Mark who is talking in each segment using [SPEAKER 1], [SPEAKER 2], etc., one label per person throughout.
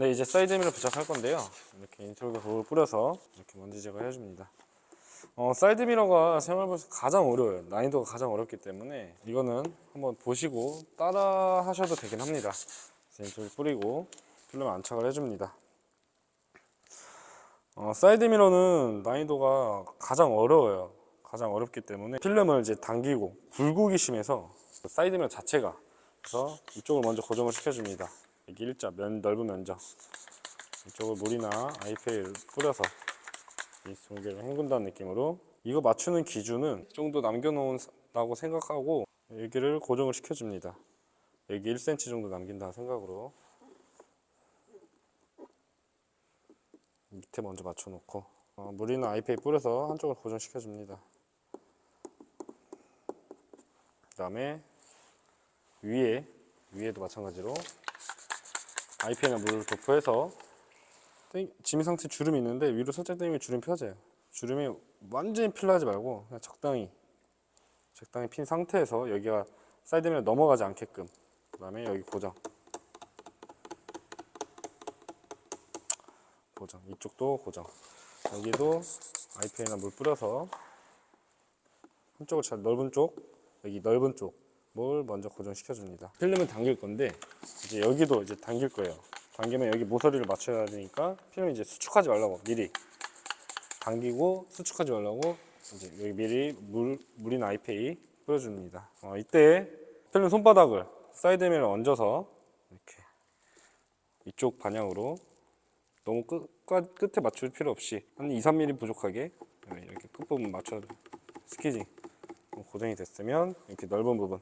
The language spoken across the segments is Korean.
[SPEAKER 1] 네, 이제 사이드미러 부착할 건데요. 이렇게 인솔과 볼을 뿌려서 이렇게 먼지 제거 해 줍니다. 어, 사이드 미러가 생활부에서 가장 어려워요. 난이도가 가장 어렵기 때문에 이거는 한번 보시고 따라 하셔도 되긴 합니다. 인솔 뿌리고 필름 안착을 해줍니다. 어, 사이드 미러는 난이도가 가장 어려워요. 가장 어렵기 때문에 필름을 이제 당기고 굴곡이 심해서 사이드 미러 자체가 그래서 이쪽을 먼저 고정을 시켜줍니다. 여기 일자 면 넓은 면적 이쪽을 물이나 아이페이를 뿌려서 이 종개를 헹군다는 느낌으로 이거 맞추는 기준은 이 정도 남겨놓은다고 생각하고 여기를 고정을 시켜줍니다. 여기 1cm 정도 남긴다 생각으로 밑에 먼저 맞춰놓고 어, 물이나 아이페이 뿌려서 한쪽을 고정시켜줍니다. 그 다음에 위에 위에도 마찬가지로 아이피나 물을 도포해서 땡- 지미 상태 주름이 있는데 위로 살짝 당기면 주름 펴져요. 주름이 완전히 필요하지 말고 그냥 적당히 적당히 핀 상태에서 여기가 사이드면 넘어가지 않게끔. 그 다음에 여기 고정. 고정. 이쪽도 고정. 여기도 아이피나 물 뿌려서 한쪽을 잘 넓은 쪽 여기 넓은 쪽 뭘 먼저 고정시켜 줍니다. 필름을 당길 건데 이제 여기도 이제 당길 거예요. 당기면 여기 모서리를 맞춰야 되니까 필름 이제 수축하지 말라고 미리 당기고 수축하지 말라고 이제 여기 미리 물 물이나 아이페이 뿌려줍니다. 어, 이때 필름 손바닥을 사이드미를 얹어서 이렇게 이쪽 방향으로 너무 끝, 끝, 끝에 맞출 필요 없이 한 2, 3mm 부족하게 이렇게 끝부분 맞춰 스키징 고정이 됐으면 이렇게 넓은 부분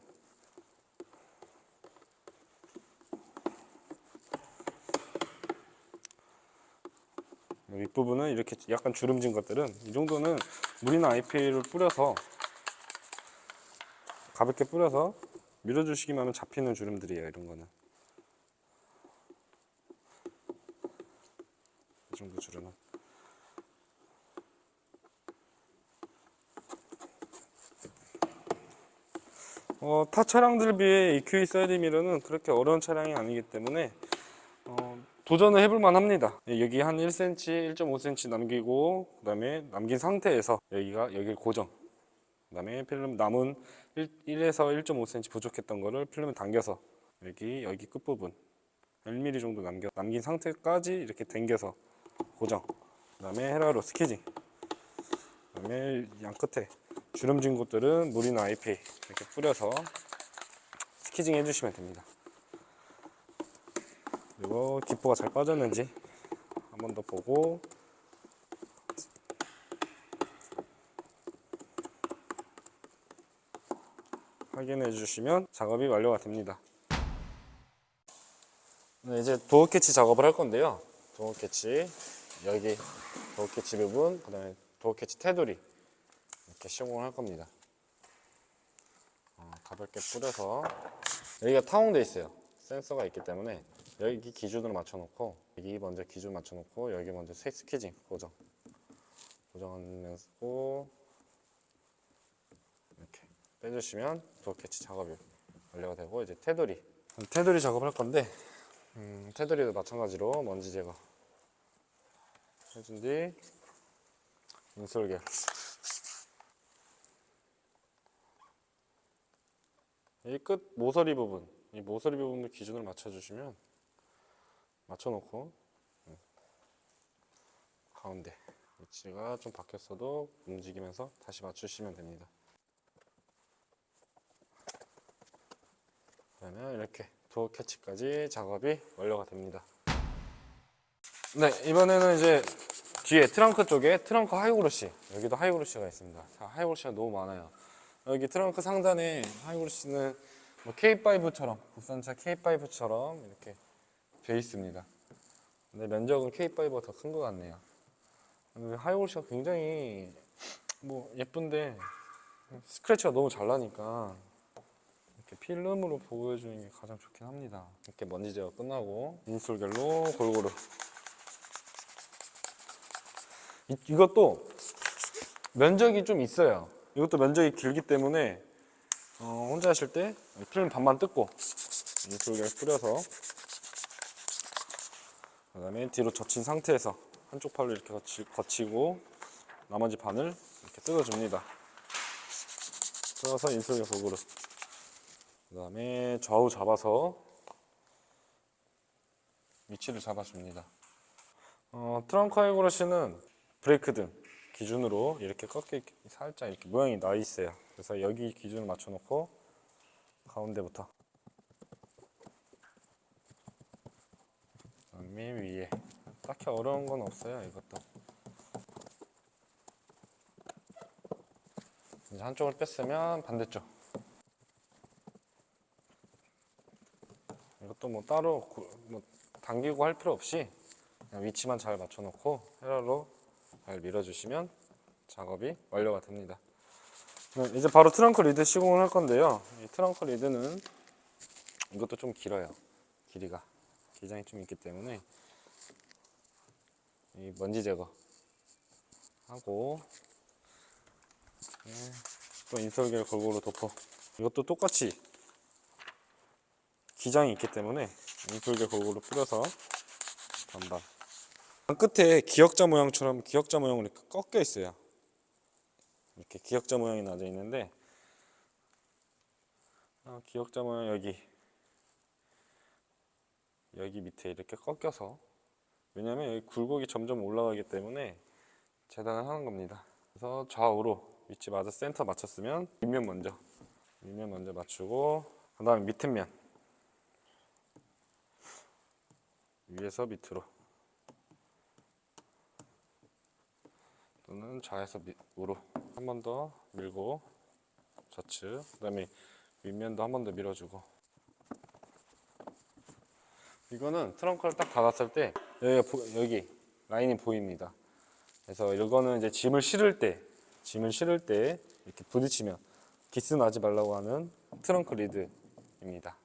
[SPEAKER 1] 윗부분은 이렇게 약간 주름진 것들은 이 정도는 물이나 아이피를 뿌려서 가볍게 뿌려서 밀어주시기만 하면 잡히는 주름들이에요 이런 거는. 이 정도 주름은. 어, 타 차량들 비해 EQE 사이드 미러는 그렇게 어려운 차량이 아니기 때문에 어, 도전을 해볼 만 합니다. 예, 여기 한 1cm, 1.5cm 남기고 그 다음에 남긴 상태에서 여기가 여기를 고정. 그 다음에 필름 남은 1, 1에서 1.5cm 부족했던 거를 필름을 당겨서 여기 여기 끝 부분 1mm 정도 남겨 남긴 상태까지 이렇게 당겨서 고정. 그 다음에 헤라로 스키징. 그 다음에 양 끝에 주름진 곳들은 물이나 아이피 이렇게 뿌려서 스키징 해주시면 됩니다. 그리고 기포가 잘 빠졌는지 한 번 더 보고 확인해 주시면 작업이 완료가 됩니다. 네, 이제 도어 캐치 작업을 할 건데요. 도어 캐치 여기 도어 캐치 부분, 그 다음에 도어 캐치 테두리 이렇게 시공을 할 겁니다. 어, 가볍게 뿌려서 여기가 타공돼 있어요. 센서가 있기 때문에 여기 기준으로 맞춰놓고 여기 먼저 기준 맞춰놓고 여기 먼저 스- 스키징 고정. 고정하면서 이렇게 빼주시면 도어 캐치 작업이 완료가 되고 이제 테두리. 테두리 작업을 할 건데 음, 테두리도 마찬가지로 먼지 제거 해준 뒤 인솔결 이끝 모서리 부분 이 모서리 부분을 기준으로 맞춰주시면 맞춰놓고 음, 가운데 위치가 좀 바뀌었어도 움직이면서 다시 맞추시면 됩니다. 그러면 이렇게 도어 캐치까지 작업이 완료가 됩니다. 네 이번에는 이제 뒤에 트렁크 쪽에 트렁크 하이그로시 여기도 하이그로시가 있습니다. 자, 하이그로시가 너무 많아요. 여기 트렁크 상단에 하이그로시는 뭐 K5처럼 국산차 K5처럼 이렇게 돼 있습니다. 근데 면적은 K5가 더 큰 것 같네요. 근데 하이그로시가 굉장히 뭐 예쁜데 스크래치가 너무 잘 나니까 이렇게 필름으로 보여주는 게 가장 좋긴 합니다. 이렇게 먼지 제거 끝나고 인솔결로 골고루 이, 이것도 면적이 좀 있어요. 이것도 면적이 길기 때문에 어, 혼자 하실 때 필름 반만 뜯고 인솔결 뿌려서 그 다음에 뒤로 젖힌 상태에서 한쪽 팔로 이렇게 거치, 거치고 나머지 반을 이렇게 뜯어줍니다. 뜯어서 인솔 곡으로. 그 다음에 좌우 잡아서 위치를 잡아줍니다. 어, 트렁크 하이그러시는 브레이크 등 기준으로 이렇게 꺾여 있- 살짝 이렇게 모양이 나 있어요. 그래서 여기 기준을 맞춰 놓고 가운데부터 그다음에 위에 딱히 어려운 건 없어요. 이것도 이제 한쪽을 뺐으면 반대쪽 이것도 뭐 따로 구- 뭐 당기고 할 필요 없이 그냥 위치만 잘 맞춰놓고 헤라로 잘 밀어주시면 작업이 완료가 됩니다. 네, 이제 바로 트렁크 리드 시공을 할 건데요. 이 트렁크 리드는 이것도 좀 길어요. 길이가 기장이 좀 있기 때문에 이 먼지 제거 하고 네, 또 인솔계를 골고루 덮어. 이것도 똑같이 기장이 있기 때문에 인솔계 골고루 뿌려서 반반. 끝에 기역자 모양처럼 기역자 모양으로 이렇게 꺾여 있어요. 이렇게 기역자 모양이 나져 있는데 아, 기역자 모양 여기 여기 밑에 이렇게 꺾여서. 왜냐면 여기 굴곡이 점점 올라가기 때문에 재단을 하는 겁니다. 그래서 좌우로 위치 맞아 센터 맞췄으면 윗면 먼저 윗면 먼저 맞추고 그 다음에 밑에 면. 위에서 밑으로. 또는 좌에서 밑, 우로 한 번 더 밀고 좌측 그 다음에 윗면도 한 번 더 밀어주고 이거는 트렁크를 딱 닫았을 때 여기가 보- 여기 라인이 보입니다. 그래서 이거는 이제 짐을 실을 때 짐을 실을 때 이렇게 부딪히면 기스 나지 말라고 하는 트렁크 리드입니다